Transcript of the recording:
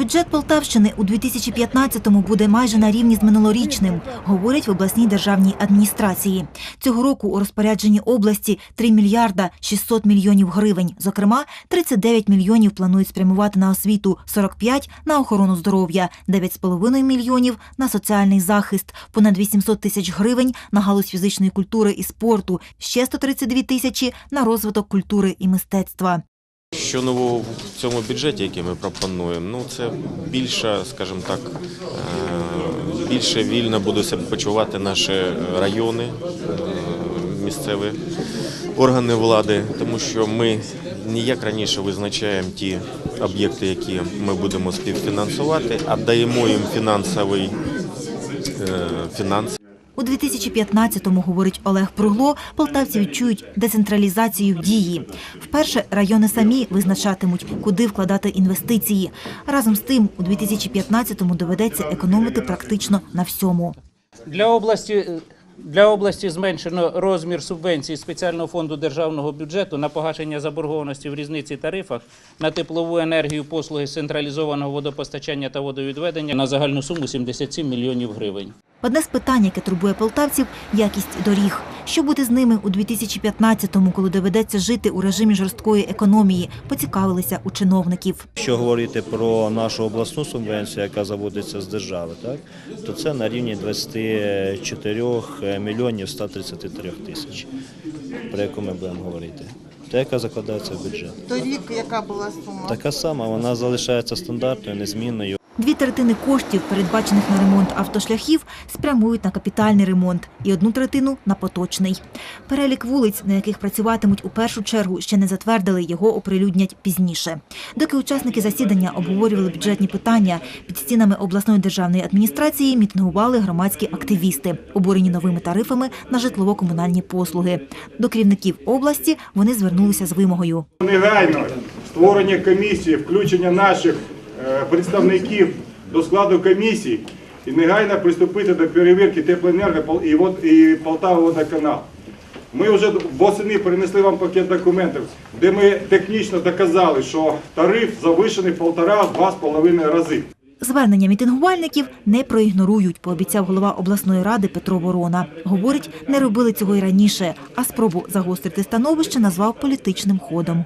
Бюджет Полтавщини у 2015-му буде майже на рівні з минулорічним, говорять в обласній державній адміністрації. Цього року у розпорядженні області 3 мільярда 600 мільйонів гривень. Зокрема, 39 мільйонів планують спрямувати на освіту, 45 – на охорону здоров'я, 9,5 мільйонів – на соціальний захист, понад 800 тисяч гривень – на галузь фізичної культури і спорту, ще 132 тисячі – на розвиток культури і мистецтва. Що нового в цьому бюджеті, який ми пропонуємо, ну це більше, скажімо так, е, більше вільно будуть себе почувати наші райони, е, місцеві органи влади, тому що ми не як раніше визначаємо ті об'єкти, які ми будемо співфінансувати, а даємо їм фінансовий е, фінанс. У 2015-му, говорить Олег Пругло, полтавці відчують децентралізацію в дії. Вперше райони самі визначатимуть, куди вкладати інвестиції. Разом з тим, у 2015-му доведеться економити практично на всьому. Для області для області зменшено розмір субвенцій спеціального фонду державного бюджету на погашення заборгованості в різниці тарифах на теплову енергію, послуги з централізованого водопостачання та водовідведення на загальну суму 77 мільйонів гривень. Одне з питань, яке турбує полтавців – якість доріг. Що буде з ними у 2015-му, коли доведеться жити у режимі жорсткої економії, поцікавилися у чиновників. Якщо говорити про нашу обласну субвенцію, яка заводиться з держави, так то це на рівні 24 мільйонів 133 тисяч, про яку ми будемо говорити. Та яка закладається в бюджет. Торік яка була сума? Така сама, вона залишається стандартною, незмінною. Дві третини коштів, передбачених на ремонт автошляхів, спрямують на капітальний ремонт і одну третину – на поточний. Перелік вулиць, на яких працюватимуть у першу чергу, ще не затвердили, його оприлюднять пізніше. Доки учасники засідання обговорювали бюджетні питання, під стінами обласної державної адміністрації мітингували громадські активісти, обурені новими тарифами на житлово-комунальні послуги. До керівників області вони звернулися з вимогою. Негайно створення комісії, включення наших представників до складу комісії і негайно приступити до перевірки теплоенерго і, вод- і Полтава водоканал. Ми вже восени принесли вам пакет документів, де ми технічно доказали, що тариф завищений полтора-два з половиною рази. Звернення мітингувальників не проігнорують, пообіцяв голова обласної ради Петро Ворона. Говорить, не робили цього й раніше, а спробу загострити становище назвав політичним ходом.